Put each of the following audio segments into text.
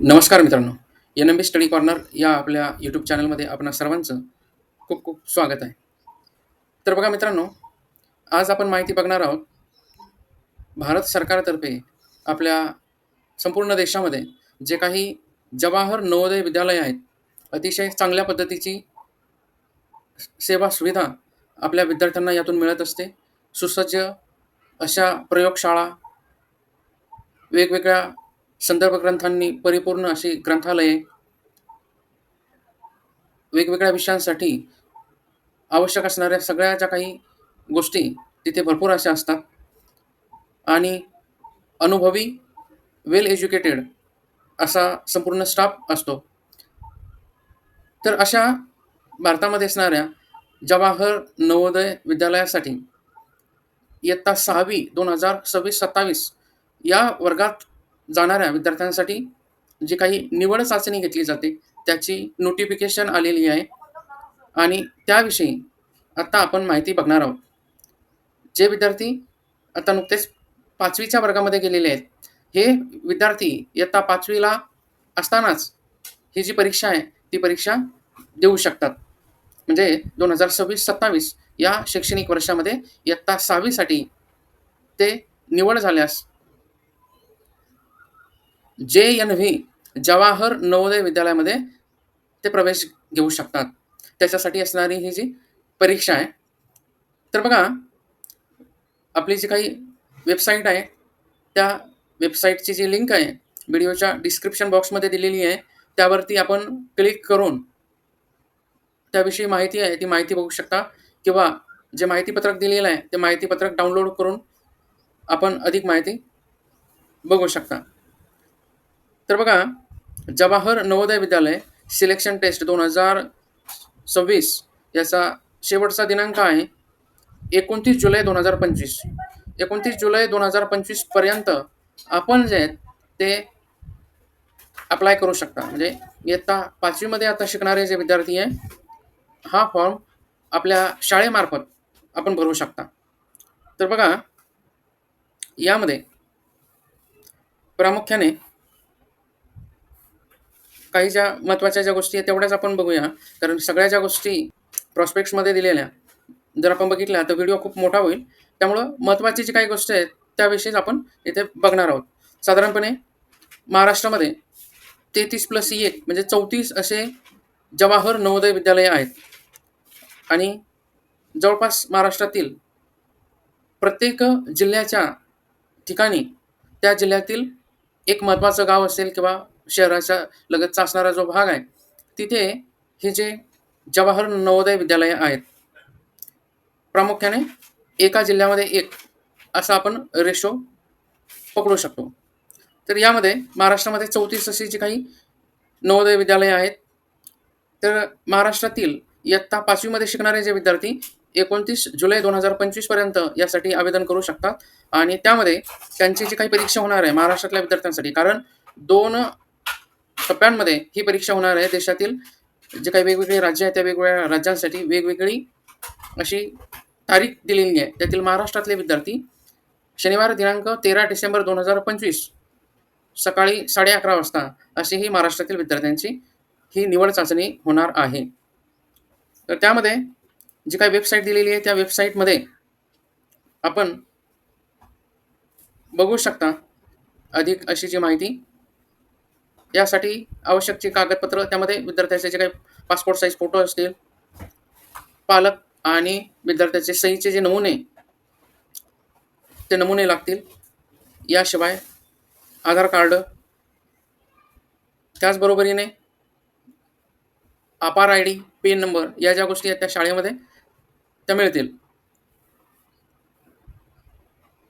नमस्कार मित्रांनो. N M B study corner या आपल्या यूट्यूब चॅनलमध्ये आपणा सर्वांचं खूप खूप स्वागत आहे. तर बघा मित्रांनो आज आपण माहिती बघणार आहोत भारत सरकारतर्फे आपल्या संपूर्ण देशामध्ये जे काही जवाहर नवोदय विद्यालय आहेत अतिशय चांगल्या पद्धतीची सेवा सुविधा आपल्या विद्यार्थ्यांना यातून मिळत असते. सुसज्ज अशा प्रयोगशाळा वेगवेगळ्या संदर्भ ग्रंथांनी परिपूर्ण अशी ग्रंथालये वेगवेगळ्या विषयांसाठी आवश्यक असणाऱ्या सगळ्या ज्या काही गोष्टी तिथे भरपूर अशा असतात. आणि अनुभवी वेल एज्युकेटेड असा संपूर्ण स्टाफ असतो. तर अशा भारतामध्ये असणाऱ्या जवाहर नवोदय विद्यालयासाठी इयत्ता सहावी दोन हजार सव्वीस सत्तावीस या वर्गात जाणाऱ्या विद्यार्थ्यांसाठी जी काही निवड चाचणी घेतली जाते त्याची नोटिफिकेशन आलेली आहे. आणि त्याविषयी आत्ता आपण माहिती बघणार आहोत. जे विद्यार्थी आता नुकतेच पाचवीच्या वर्गामध्ये गेलेले आहेत हे विद्यार्थी इयत्ता पाचवीला असतानाच ही जी परीक्षा आहे ती परीक्षा देऊ शकतात. म्हणजे दोन हजार सव्वीस सत्तावीस या शैक्षणिक वर्षामध्ये इयत्ता सहावीसाठी ते निवड झाल्यास J N V Jawahar Navodaya विद्यालयामध्ये ते प्रवेश घेऊ शकतात. त्याच्यासाठी असणारी ही जी परीक्षा आहे तर बघा आपली जी काही वेबसाईट आहे त्या वेबसाईटची जी लिंक आहे व्हिडिओच्या डिस्क्रिप्शन बॉक्समध्ये दिलेली आहे त्यावरती आपण क्लिक करून त्याविषयी माहिती आहे ती माहिती बघू शकता. किंवा जे माहितीपत्रक दिलेलं आहे ते माहितीपत्रक डाउनलोड करून आपण अधिक माहिती बघू शकता. तर बघा जवाहर नवोदय विद्यालय सिलेक्शन टेस्ट दोन हजार सव्वीस याचा शेवटचा दिनांक आहे एकोणतीस जुलै दोन हजार पंचवीस. एकोणतीस जुलै दोन हजार पंचवीसपर्यंत आपण जे ते अप्लाय करू शकता. म्हणजे इयत्ता पाचवीमध्ये आता शिकणारे जे विद्यार्थी आहे हा फॉर्म आपल्या शाळेमार्फत आपण भरू शकता. तर बघा यामध्ये प्रामुख्याने काही ज्या महत्त्वाच्या ज्या गोष्टी आहेत तेवढ्याच आपण बघूया. कारण सगळ्या ज्या गोष्टी प्रॉस्पेक्ट्समध्ये दिलेल्या जर आपण बघितल्या तर व्हिडिओ खूप मोठा होईल. त्यामुळं महत्त्वाची जी काही गोष्ट आहेत त्याविषयीच आपण इथे बघणार आहोत. साधारणपणे महाराष्ट्रामध्ये तेहतीस प्लस e एक म्हणजे चौतीस असे जवाहर नवोदय विद्यालय आहेत. आणि जवळपास महाराष्ट्रातील प्रत्येक जिल्ह्याच्या ठिकाणी त्या जिल्ह्यातील एक महत्त्वाचं गाव असेल किंवा शहराच्या लगतचा असणारा जो भाग आहे तिथे हे जे जवाहर नवोदय विद्यालय आहेत प्रामुख्याने एका जिल्ह्यामध्ये एक असा आपण रेशो पकडू शकतो. तर यामध्ये महाराष्ट्रामध्ये चौतीस अशी जी काही नवोदय विद्यालयं आहेत तर महाराष्ट्रातील इयत्ता पाचवीमध्ये शिकणारे जे विद्यार्थी एकोणतीस जुलै दोन हजार पंचवीसपर्यंत यासाठी आवेदन करू शकतात. आणि त्यामध्ये त्यांची जी काही परीक्षा होणार आहे महाराष्ट्रातल्या विद्यार्थ्यांसाठी कारण दोन टप्प्यांमध्ये ही परीक्षा होणार आहे देशातील. जे काही वेगवेगळे राज्य आहेत त्या वेगवेगळ्या राज्यांसाठी वेगवेगळी अशी तारीख दिलेली आहे. त्यातील महाराष्ट्रातले विद्यार्थी शनिवार दिनांक तेरा डिसेंबर दोन हजार पंचवीस सकाळी साडे अकरा वाजता अशी ही महाराष्ट्रातील विद्यार्थ्यांची ही निवड चाचणी होणार आहे. तर त्यामध्ये जी काही वेबसाईट दिलेली आहे त्या वेबसाईटमध्ये आपण बघू शकता अधिक अशी जी माहिती यासाठी आवश्यकची कागदपत्र त्यामध्ये विद्यार्थ्याचे जे काही पासपोर्ट साईज फोटो असतील पालक आणि विद्यार्थ्याचे सहीचे जे नमुने ते नमुने लागतील. याशिवाय आधार कार्ड त्याचबरोबरीने अपार आय डी पेन नंबर या ज्या गोष्टी आहेत त्या शाळेमध्ये त्या मिळतील.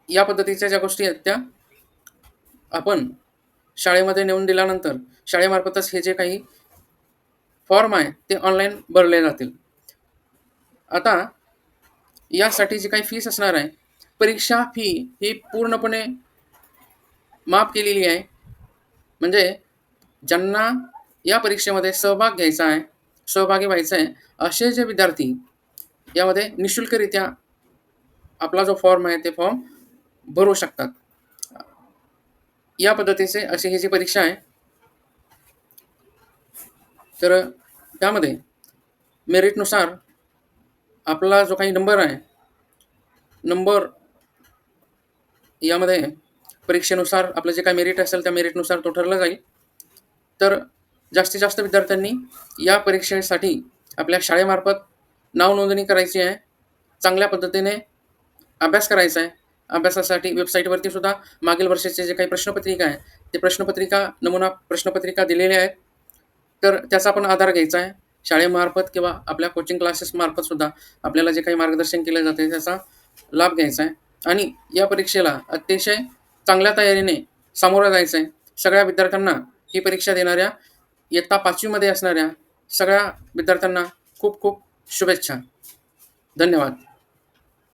या पद्धतीच्या ज्या गोष्टी आहेत त्या आपण शाळेमध्ये नेऊन दिल्यानंतर शाळेमार्फतच हे जे काही फॉर्म आहे ते ऑनलाईन भरले जातील. आता यासाठी जी काही फीस असणार आहे परीक्षा फी ही पूर्णपणे माफ केलेली आहे. म्हणजे ज्यांना या परीक्षेमध्ये सहभाग घ्यायचा आहे सहभागी व्हायचं आहे असे जे विद्यार्थी यामध्ये निशुल्करित्या आपला जो फॉर्म आहे ते फॉर्म भरू शकतात. या पद्धतीचे अशी ही जी परीक्षा आहे तर त्यामध्ये मेरिटनुसार आपला जो काही नंबर आहे नंबर यामध्ये परीक्षेनुसार आपलं जे काही मेरिट असेल त्या मेरिटनुसार तो ठरला जाईल. तर जास्तीत जास्त विद्यार्थ्यांनी या परीक्षेसाठी आपल्या शाळेमार्फत नाव नोंदणी करायची आहे चांगल्या पद्धतीने अभ्यास करायचा आहे अभ्यासासाठी वेबसाईटवरती सुद्धा मागील वर्षाचे जे काही प्रश्नपत्रिका आहे ते प्रश्नपत्रिका नमुना प्रश्नपत्रिका दिलेल्या आहेत. तर त्याचा पण आधार घ्यायचा आहे. शाळेमार्फत किंवा आपल्या कोचिंग क्लासेसमार्फत सुद्धा आपल्याला जे काही मार्गदर्शन केलं जाते त्याचा लाभ घ्यायचा आहे. आणि या परीक्षेला अतिशय चांगल्या तयारीने सामोरं जायचं आहे सगळ्या विद्यार्थ्यांना ही परीक्षा देणाऱ्या इयत्ता पाचवीमध्ये असणाऱ्या सगळ्या विद्यार्थ्यांना खूप खूप शुभेच्छा. धन्यवाद.